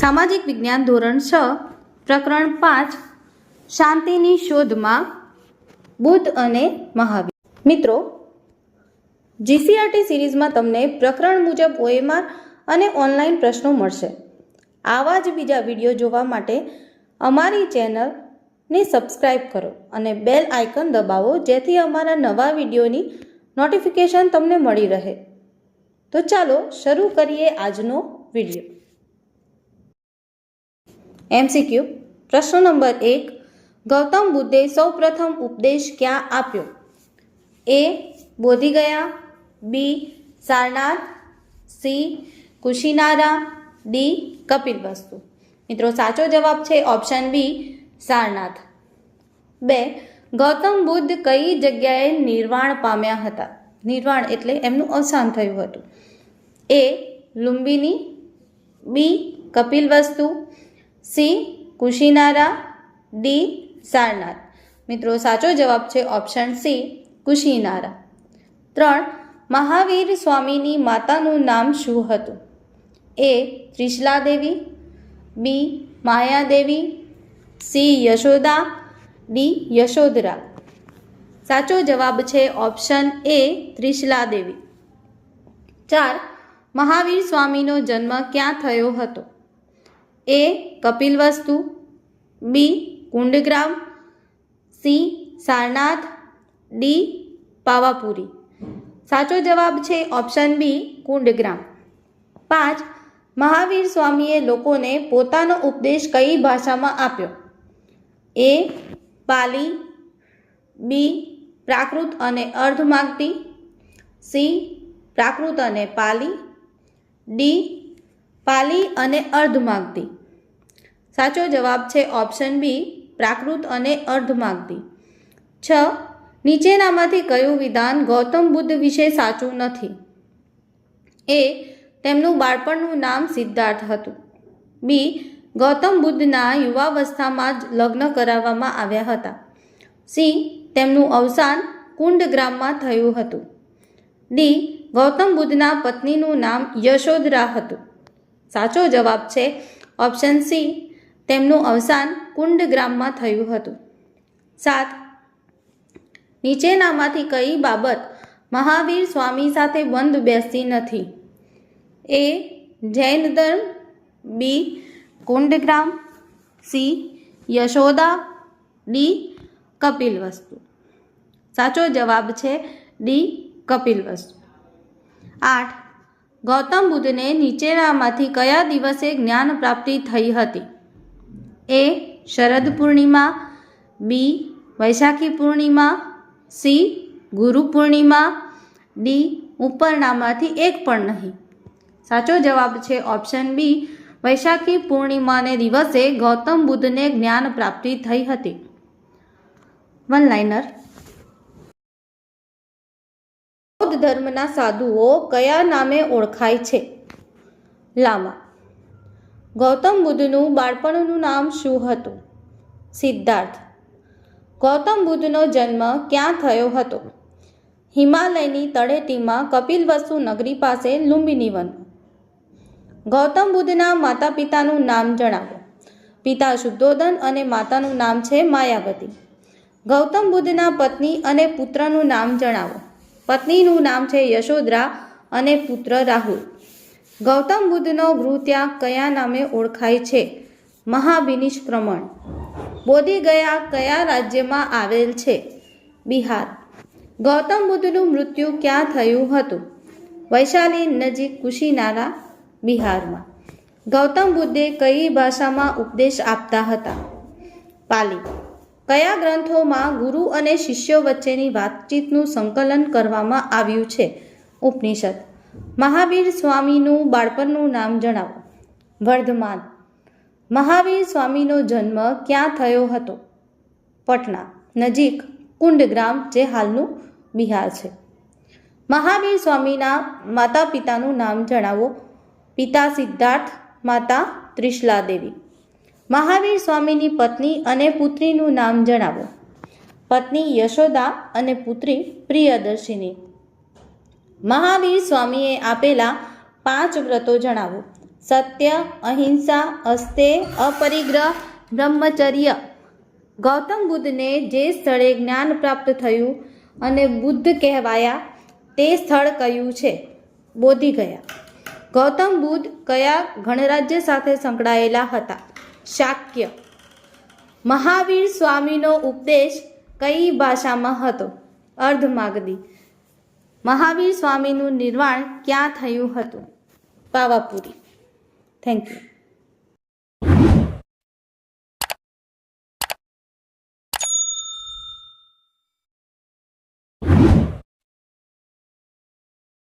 સામાજિક વિજ્ઞાન ધોરણ છ, પ્રકરણ પાંચ, શાંતિની શોધમાં બુદ્ધ અને મહાવીર. મિત્રો જીસીઆરટી સિરીઝમાં તમને પ્રકરણ મુજબ ઓએમઆર અને ઓનલાઈન પ્રશ્નો મળશે. આવા જ બીજા વીડિયો જોવા માટે અમારી ચેનલને સબસ્ક્રાઈબ કરો અને બેલ આઇકન દબાવો જેથી અમારા નવા વિડીયોની નોટિફિકેશન તમને મળી રહે. તો ચાલો શરૂ કરીએ આજનો વીડિયો. એમસીક્યુ પ્રશ્ન નંબર એક, ગૌતમ બુદ્ધે સૌપ્રથમ ઉપદેશ ક્યાં આપ્યો? A Bodhgaya B, Sarnath, C, Kushinara, D Kapilavastu મિત્રો સાચો જવાબ છે ઓપ્શન બી સારનાથ. બે, ગૌતમ બુદ્ધ કઈ જગ્યાએ નિર્વાણ પામ્યા હતા? નિર્વાણ એટલે એમનું અવસાન થયું હતું. A, Lumbini, B Kapilvastu C, Kushinara, D, Sarnath. મિત્રો, સાચો જવાબ છે ઓપ્શન સી, કુશીનારા. ત્રણ, મહાવીર સ્વામીની માતાનું નામ શું હતું? A Trishala Devi B, Mayadevi C Yashoda, D Yashodhara. સાચો જવાબ છે ઓપ્શન એ ત્રિશલા દેવી ચાર, મહાવીર સ્વામીનો જન્મ ક્યાં થયો હતો? A, Kapilvastu, B, Kundagram, C, Sarnath, D, Pavapuri. સાચો જવાબ છે ઓપ્શન બી, કુંડગ્રામ. પાંચ, મહાવીર સ્વામીએ લોકોને પોતાનો ઉપદેશ કઈ ભાષામાં આપ્યો? એ, પાલી, બી, પ્રાકૃત અને અર્ધમાગતી, સી, પ્રાકૃત અને પાલી, ડી, પાલી અને અર્ધમાગતી. સાચો જવાબ છે ઓપ્શન બી, પ્રાકૃત અને અર્ધમાગતી. છ, નીચેનામાંથી કયું વિધાન ગૌતમ બુદ્ધ વિશે સાચું નથી? એ, તેમનું બાળપણનું નામ સિદ્ધાર્થ હતું. બી ગૌતમ બુદ્ધના યુવાવસ્થામાં જ લગ્ન કરાવવામાં આવ્યા હતા. સી તેમનું અવસાન કુંડ ગ્રામમાં થયું હતું. ડી ગૌતમ બુદ્ધના પત્નીનું નામ યશોધરા હતું. સાચો જવાબ છે ઓપ્શન સી, તેમનું અવસાન કુંડ ગ્રામમાં થયું હતું. સાત, નીચેનામાંથી કઈ બાબત મહાવીર સ્વામી સાથે બંધ બેસતી નથી? એ, જૈન ધર્મ. B Kundagram C, Yashoda, D, Kapilvastu. સાચો જવાબ છે ડી, કપિલ વસ્તુ. આઠ, ગૌતમ બુદ્ધને નીચેનામાંથી કયા દિવસે જ્ઞાન પ્રાપ્તિ થઈ હતી? A, Sharad Purnima, B, Vaishakhi Purnima, C, Guru Purnima, D ઉપરનામાંથી એક પણ નહીં. સાચો જવાબ છે ઓપ્શન બી વૈશાખી પૂર્ણિમાને દિવસે ગૌતમ બુદ્ધને જ્ઞાન પ્રાપ્તિ થઈ હતી. વન લાઇનર બૌદ્ધ ધર્મના સાધુઓ કયા નામે ઓળખાય છે? લામા. ગૌતમ બુદ્ધનું બાળપણનું નામ શું હતું? સિદ્ધાર્થ. ગૌતમ બુદ્ધનો જન્મ ક્યાં થયો હતો? હિમાલયની તળેટીમાં કપિલવસ્તુ નગરી પાસે લુંબિની વન ગૌતમ બુદ્ધના માતા પિતાનું નામ જણાવો. પિતા શુદ્ધોદન અને માતાનું નામ છે માયાવતી. ગૌતમ બુદ્ધના પત્ની અને પુત્રનું નામ જણાવો. પત્નીનું નામ છે યશોદરા અને પુત્ર રાહુલ. ગૌતમ બુદ્ધનો ગૃહત્યાગ કયા નામે ઓળખાય છે? મહાવિનિષ્ક્રમણ બોધિ ગયા કયા રાજ્યમાં આવેલ છે? બિહાર. ગૌતમ બુદ્ધનું મૃત્યુ ક્યાં થયું હતું? વૈશાલી નજીક કુશીનારા બિહારમાં. ગૌતમ બુદ્ધે કઈ ભાષામાં ઉપદેશ આપતા હતા? પાલી. કયા ગ્રંથોમાં ગુરુ અને શિષ્યો વચ્ચેની વાતચીતનું સંકલન કરવામાં આવ્યું છે? ઉપનિષદ. મહાવીર સ્વામીનું બાળપણનું નામ જણાવો. વર્ધમાન. મહાવીર સ્વામીનો જન્મ ક્યાં થયો હતો? પટના. નજીક, કુંડગ્રામ, જે હાલનું બિહાર છે. મહાવીર સ્વામીના માતા પિતાનું નામ જણાવો. પિતા સિદ્ધાર્થ, માતા ત્રિશલા દેવી. મહાવીર સ્વામીની પત્ની અને પુત્રીનું નામ જણાવો. પત્ની યશોદા અને પુત્રી પ્રિયદર્શિની. મહાવીર સ્વામીએ આપેલા પાંચ વ્રતો જણાવો. સત્ય, અહિંસા, અસ્તે, અપરિગ્રહ, બ્રહ્મચર્ય. ગૌતમ બુદ્ધને જે સ્થળે જ્ઞાન પ્રાપ્ત થયું અને બુદ્ધ કહેવાયા તે સ્થળ કયું છે? બોધિ ગયા. ગૌતમ બુદ્ધ કયા ગણરાજ્ય સાથે સંકળાયેલા હતા? શાક્ય. મહાવીર સ્વામીનો ઉપદેશ કઈ ભાષામાં હતો? અર્ધમાગધી મહાવીર સ્વામીનું નિર્વાણ ક્યાં થયું હતું? પાવાપુરી. Thank you